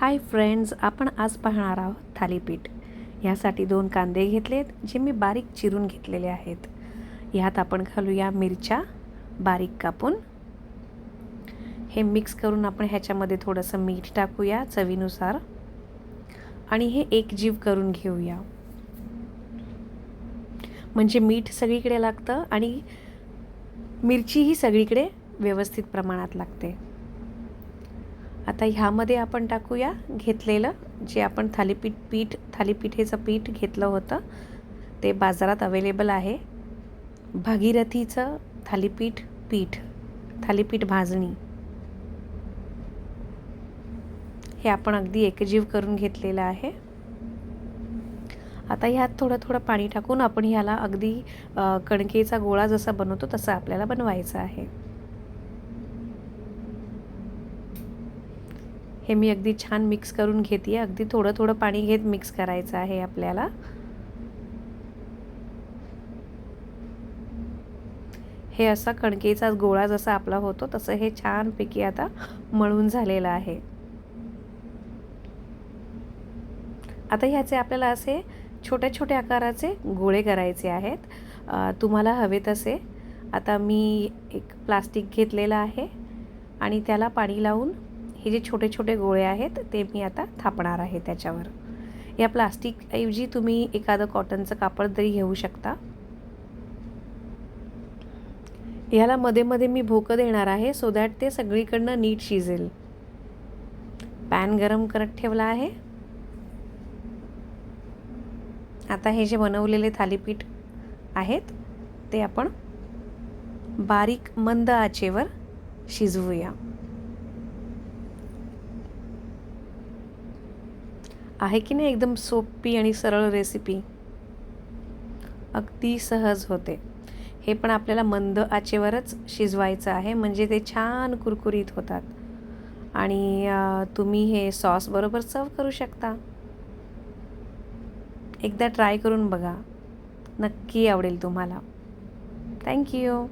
Hi friends आपण आज पाहणार आहोत थालीपीठ. ह्यासाठी दोन कांदे घेतलेत जे मी बारीक चिरून घेतलेले आहेत. ह्यात आपण घालूया मिरच्या बारीक कापून. हे मिक्स करून आपण ह्याच्यामध्ये थोडंसं मीठ टाकूया चवीनुसार. आणि हे एक जीव करून घेऊया. म्हणजे मीठ सगळीकडे लागतं आणि मिरची ही सगळीकडे व्यवस्थित प्रमाणात लागते. आता ह्यामध्ये आपण टाकूया घेतलेलं जे आपण थालीपीठ पीठ थालीपीठेचं पीठ घेतलं होतं ते बाजारात अवेलेबल आहे. भागीरथीचं थालीपीठ पीठ थालीपीठ भाजणी. हे आपण अगदी एकजीव करून घेतलेलं आहे. आता ह्यात थोडं थोडं पाणी टाकून आपण ह्याला अगदी कणकेचा गोळा जसा बनवतो तसा आपल्याला बनवायचा आहे. हे मी अगदी छान मिक्स करून घेते. अगदी थोडं थोडं पाणी घेत मिक्स करायचं आहे आपल्याला. हे असा कणकेचा गोळा जसा आपला होतो तसं हे छानपैकी आता मळून झालेलं आहे. आता ह्याचे आपल्याला असे छोट्या छोट्या आकाराचे गोळे करायचे आहेत. तुम्हाला हवे तसे. आता मी एक प्लास्टिक घेतलेलं आहे आणि त्याला पाणी लावून हे जे छोटे छोटे गोळे आहेत ते मी आता थापणार आहे त्याच्यावर. या प्लास्टिकऐवजी तुम्ही एखादं कॉटनचं कापड तरी घेऊ शकता. याला मध्ये मध्ये मी भोकं देणार आहे सो दॅट ते सगळीकडनं नीट शिजेल. पॅन गरम करत ठेवला आहे. आता हे जे बनवलेले थालीपीठ आहेत ते आपण बारीक मंद आचेवर शिजवूया. आहे की नाही एकदम सोपी आणि सरळ रेसिपी अगदी सहज होते. हे पण आपल्याला मंद आचेवरच शिजवायचं आहे म्हणजे ते छान कुरकुरीत होतात. आणि तुम्ही हे सॉस बरोबर सर्व करू शकता. एकदा ट्राय करून बघा. नक्की आवडेल तुम्हाला. थँक्यू